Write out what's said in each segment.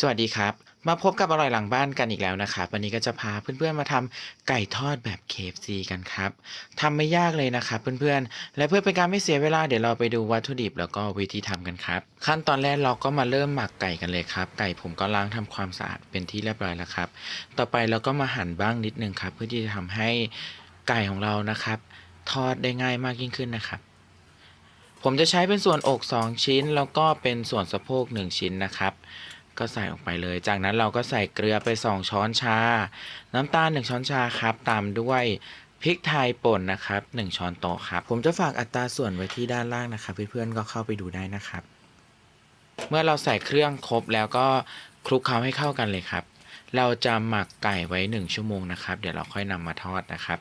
สวัสดีครับ มาพบกับอร่อยหลังบ้านกันอีกแล้วนะครับ วันนี้ก็จะพาเพื่อนๆมาทำไก่ทอดแบบ KFC กันครับทำไม่ยากเลยนะครับเพื่อนๆ และเพื่อเป็นการไม่เสียเวลาเดี๋ยวเราไปดูวัตถุดิบแล้วก็วิธีทำกันครับ ขั้นตอนแรกเราก็มาเริ่มหมักไก่กันเลยครับ ไก่ผมก็ล้างทำความสะอาดเป็นที่เรียบร้อยแล้วครับ ต่อไปเราก็มาหั่นบ้างนิดนึงครับ เพื่อที่จะทำให้ไก่ของเรานะครับ ทอดได้ง่ายมากยิ่งขึ้นนะครับผมจะใช้เป็นส่วนอก 2 ชิ้น แล้วก็เป็นส่วนสะโพก 1 ชิ้นนะครับ ก็ใส่ออกไปเลย จากนั้นเราก็ใส่เกลือไป 2 ช้อนชา น้ำตาล 1 ช้อนชาครับ ตามด้วยพริกไทยป่นนะครับ 1 ช้อนโต๊ะครับ ผมจะฝากอัตราส่วนไว้ที่ด้านล่างนะครับ เพื่อนๆก็เข้าไปดูได้นะครับ เมื่อเราใส่เครื่องครบแล้วก็คลุกเคล้าให้เข้ากันเลยครับ เราจะหมักไก่ไว้ 1 ชั่วโมงนะครับ เดี๋ยวเราค่อยนำมาทอดนะครับ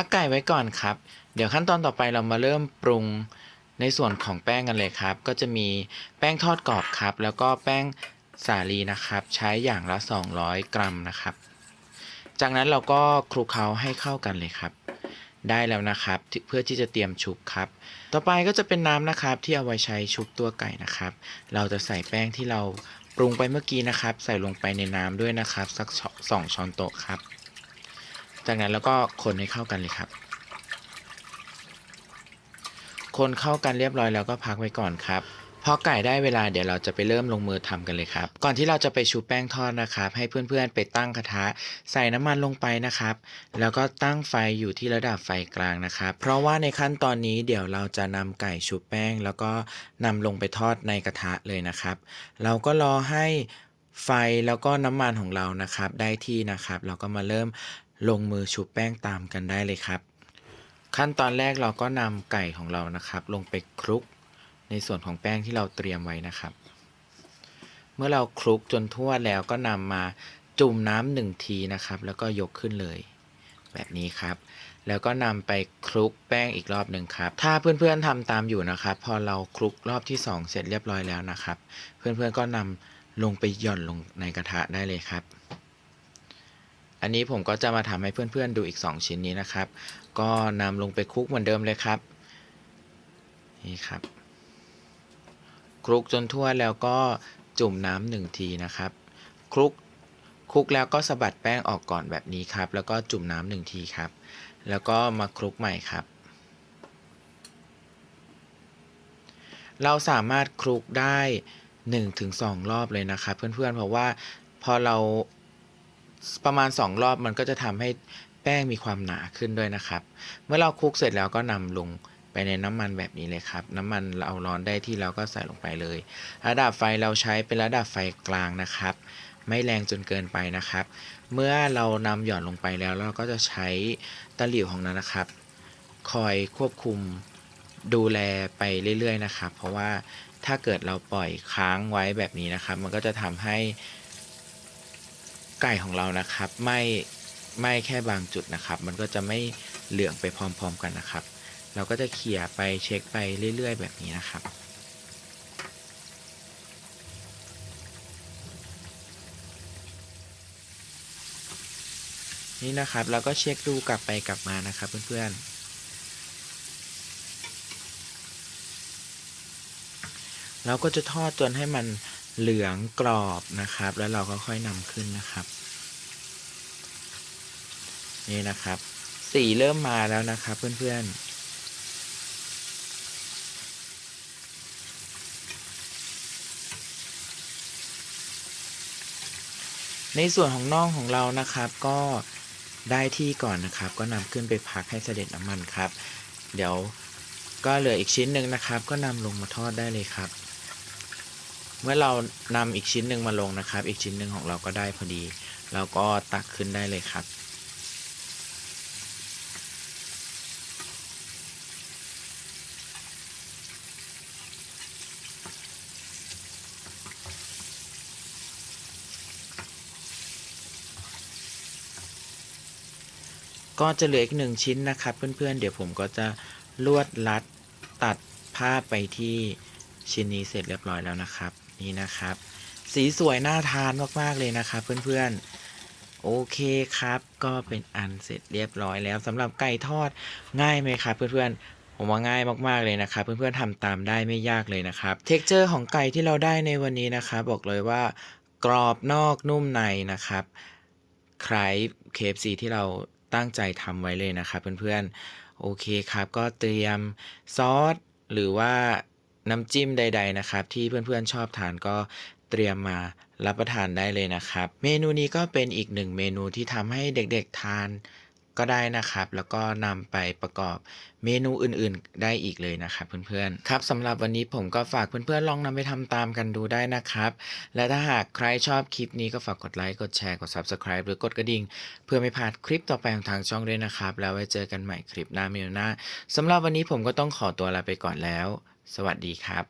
พักไก่ไว้ก่อนครับ เดี๋ยวขั้นตอนต่อไปเรามาเริ่มปรุงในส่วนของแป้งกันเลยครับ ก็จะมีแป้งทอดกรอบครับ แล้วก็แป้งสาลีนะครับ ใช้อย่างละ 200 กรัมนะครับ จากนั้นเราก็คลุกเคล้าให้เข้ากันเลยครับ ได้แล้วนะครับ เพื่อที่จะเตรียมชุบครับ ต่อไปก็จะเป็นน้ำนะครับ ที่เอาไว้ใช้ชุบตัวไก่นะครับ เราจะใส่แป้งที่เราปรุงไปเมื่อกี้นะครับ ใส่ลงไปในน้ำด้วยนะครับ สักสองช้อนโต๊ะครับ จากนั้นแล้วก็คนให้เข้ากันเลยครับ คนเข้ากันเรียบร้อยแล้วก็พักไว้ก่อนครับพอไก่ได้เวลาเดี๋ยวเราจะไปเริ่มลงมือทำกันเลยครับ ก่อนที่เราจะไปชุบแป้งทอดนะครับ ให้เพื่อนๆไปตั้งกระทะ ใส่น้ำมันลงไปนะครับ แล้วก็ตั้งไฟอยู่ที่ระดับไฟกลางนะครับ เพราะว่าในขั้นตอนนี้เดี๋ยวเราจะนำไก่ชุบแป้ง แล้วก็นำลงไปทอดในกระทะเลยนะครับ เราก็รอให้ไฟแล้วก็น้ำมันของเรานะครับ ได้ที่นะครับ เราก็มาเริ่ม ลงมือชุบแป้งตามกันได้เลยครับ ขั้นตอนแรกเราก็นำไก่ของเรานะครับ ลงไปคลุกในส่วนของแป้งที่เราเตรียมไว้นะครับ เมื่อเราคลุกจนทั่วแล้วก็นำมาจุ่มน้ำหนึ่งทีนะครับ แล้วก็ยกขึ้นเลย แบบนี้ครับ แล้วก็นำไปคลุกแป้งอีกรอบหนึ่งครับ ถ้าเพื่อนๆทำตามอยู่นะครับ พอเราคลุกรอบที่ 2 เสร็จเรียบร้อยแล้วนะครับ เพื่อนๆก็นำลงไปหย่อนลงในกระทะได้เลยครับ อันนี้ผมก็จะมาทำให้เพื่อนๆดูอีก 2 ชิ้นนี้นะครับ ก็นำลงไปคลุกเหมือนเดิมเลยครับ นี่ครับ คลุกจนทั่วแล้วก็จุ่มน้ำหนึ่งทีนะครับ คลุกคลุกแล้วก็สะบัดแป้งออกก่อนแบบนี้ครับ แล้วก็จุ่มน้ำหนึ่งทีครับ แล้วก็มาคลุกใหม่ครับ เราสามารถคลุกได้ 1-2 รอบเลยนะครับ เพื่อนๆ เพราะว่าพอเรา ประมาณ 2 รอบมันก็จะทำให้แป้งมีความหนาขึ้นด้วยนะครับ เมื่อเราคลุกเสร็จแล้วก็นำลงไปในน้ำมันแบบนี้เลยครับ น้ำมันเราร้อนได้ที่แล้วก็ใส่ลงไปเลย ระดับไฟเราใช้เป็นระดับไฟกลางนะครับ ไม่แรงจนเกินไปนะครับ เมื่อเรานำหย่อนลงไปแล้วเราก็จะใช้ตะหลิวของนั้นนะครับ คอยควบคุมดูแลไปเรื่อยๆนะครับ เพราะว่าถ้าเกิดเราปล่อยค้างไว้แบบนี้นะครับ มันก็จะทำให้ ไก่ของเรานะครับไม่ไม่แค่บางจุดนะครับ มันก็จะไม่เหลืองไปพร้อม ๆกันนะครับ เราก็จะเขี่ยไปเช็คไปเรื่อย ๆ แบบนี้นะครับนี่นะครับเราก็เช็คดูกลับไปกลับมานะครับเพื่อนๆ เราก็จะทอดจนให้มัน เหลืองกรอบนะครับ แล้วเราก็ค่อยนำขึ้นนะครับ นี่นะครับ สีเริ่มมาแล้วนะครับ เพื่อนๆในส่วนของน่องของเรานะครับก็ได้ที่ก่อนนะครับ ก็นำขึ้นไปพักให้เสด็จน้ำมันครับ เดี๋ยวก็เหลืออีกชิ้นหนึ่งนะครับ ก็นำลงมาทอดได้เลยครับ เมื่อเรานำอีกชิ้นหนึ่งมาลงนะครับ อีกชิ้นหนึ่งของเราก็ได้พอดี เราก็ตักขึ้นได้เลยครับ ก็จะเหลืออีกหนึ่งชิ้นนะครับ เพื่อนๆ เดี๋ยวผมก็จะลวดลัดตัดผ้าไปที่ชิ้นนี้เสร็จเรียบร้อยแล้วนะครับ นี่นะครับ สีสวยน่าทานมากๆเลยนะครับเพื่อนๆโอเคครับก็เป็นอันเสร็จเรียบร้อยแล้วสำหรับไก่ทอดง่ายไหมครับเพื่อนๆผมว่าง่ายมากๆเลยนะครับ เพื่อนๆทำตามได้ไม่ยากเลยนะครับเท็กเจอร์ของไก่ที่เราได้ในวันนี้นะครับบอกเลยว่ากรอบนอกนุ่มในนะครับคล้าย KFC ที่เราตั้งใจทำไว้เลยนะครับเพื่อนๆโอเคครับก็เตรียมซอสหรือว่า น้ำจิ้มใด ๆนะครับ ที่เพื่อนๆชอบทานก็เตรียมมารับประทานได้เลยนะครับ เมนูนี้ก็เป็นอีกหนึ่งเมนูที่ทำให้เด็กๆทานก็ได้นะครับ แล้วก็นำไปประกอบเมนูอื่นๆได้อีกเลยนะครับเพื่อนๆครับสำหรับวันนี้ผมก็ฝากเพื่อนๆลองนำไปทำตามกันดูได้นะครับ และถ้าหากใครชอบคลิปนี้ก็ฝากกดไลค์กดแชร์กด Subscribe หรือกดกระดิ่ง เพื่อไม่พลาดคลิปต่อไปของทางช่องด้วยนะครับ แล้วไว้เจอกันใหม่คลิปหน้าเมนูหน้าสำหรับวันนี้ผมก็ต้องขอตัวลาไปก่อนแล้ว สวัสดีครับ